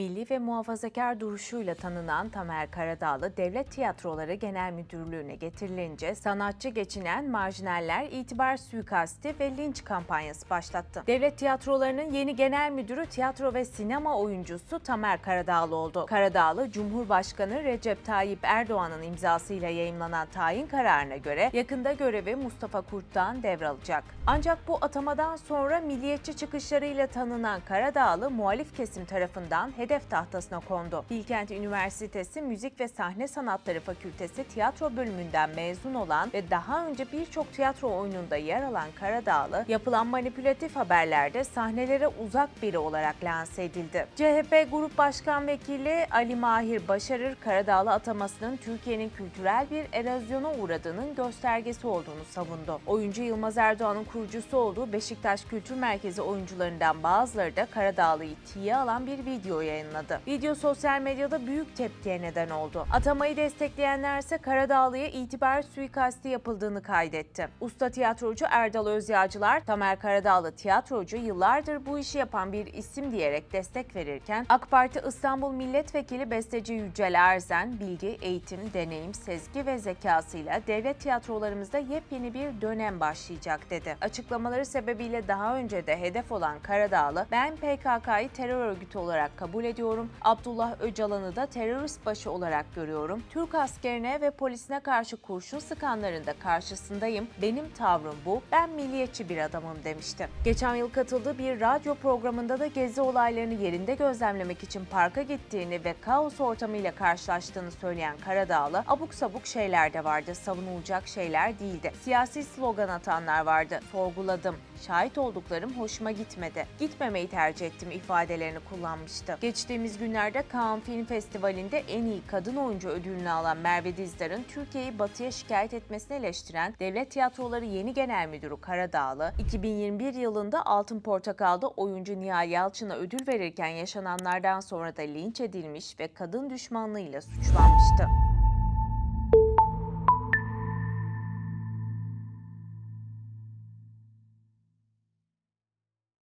Milli ve muhafazakar duruşuyla tanınan Tamer Karadağlı Devlet Tiyatroları Genel Müdürlüğü'ne getirilince sanatçı geçinen marjinaller itibar suikasti ve linç kampanyası başlattı. Devlet Tiyatroları'nın yeni genel müdürü tiyatro ve sinema oyuncusu Tamer Karadağlı oldu. Karadağlı, Cumhurbaşkanı Recep Tayyip Erdoğan'ın imzasıyla yayımlanan tayin kararına göre yakında görevi Mustafa Kurt'tan devralacak. Ancak bu atamadan sonra milliyetçi çıkışlarıyla tanınan Karadağlı muhalif kesim tarafından hedef tahtasına kondu. Bilkent Üniversitesi Müzik ve Sahne Sanatları Fakültesi tiyatro bölümünden mezun olan ve daha önce birçok tiyatro oyununda yer alan Karadağlı, yapılan manipülatif haberlerde sahnelere uzak biri olarak lanse edildi. CHP Grup Başkan Vekili Ali Mahir Başarır, Karadağlı atamasının Türkiye'nin kültürel bir erozyona uğradığının göstergesi olduğunu savundu. Oyuncu Yılmaz Erdoğan'ın kurucusu olduğu Beşiktaş Kültür Merkezi oyuncularından bazıları da Karadağlı'yı tiye alan bir video yayınladı. Video sosyal medyada büyük tepkiye neden oldu. Atamayı destekleyenler ise Karadağlı'ya itibar suikasti yapıldığını kaydetti. Usta tiyatrocu Erdal Özyağcılar, Tamer Karadağlı tiyatrocu yıllardır bu işi yapan bir isim diyerek destek verirken AK Parti İstanbul Milletvekili besteci Yücel Erzen, bilgi, eğitim, deneyim, sezgi ve zekasıyla devlet tiyatrolarımızda yepyeni bir dönem başlayacak dedi. Açıklamaları sebebiyle daha önce de hedef olan Karadağlı, ben PKK'yı terör örgütü olarak kabul ediyorum, Abdullah Öcalan'ı da terörist başı olarak görüyorum, Türk askerine ve polisine karşı kurşun sıkanların da karşısındayım, benim tavrım bu, ben milliyetçi bir adamım demişti. Geçen yıl katıldığı bir radyo programında da gezi olaylarını yerinde gözlemlemek için parka gittiğini ve kaos ortamıyla karşılaştığını söyleyen Karadağlı, abuk sabuk şeyler de vardı, savunulacak şeyler değildi. Siyasi slogan atanlar vardı, sorguladım, şahit olduklarım hoşuma gitmedi, gitmemeyi tercih ettim ifadelerini kullanmıştı. Geçtiğimiz günlerde Cannes Film Festivali'nde en iyi kadın oyuncu ödülünü alan Merve Dizdar'ın Türkiye'yi batıya şikayet etmesini eleştiren Devlet Tiyatroları Yeni Genel Müdürü Karadağlı, 2021 yılında Altın Portakal'da oyuncu Nihal Yalçın'a ödül verirken yaşananlardan sonra da linç edilmiş ve kadın düşmanlığıyla suçlanmıştı.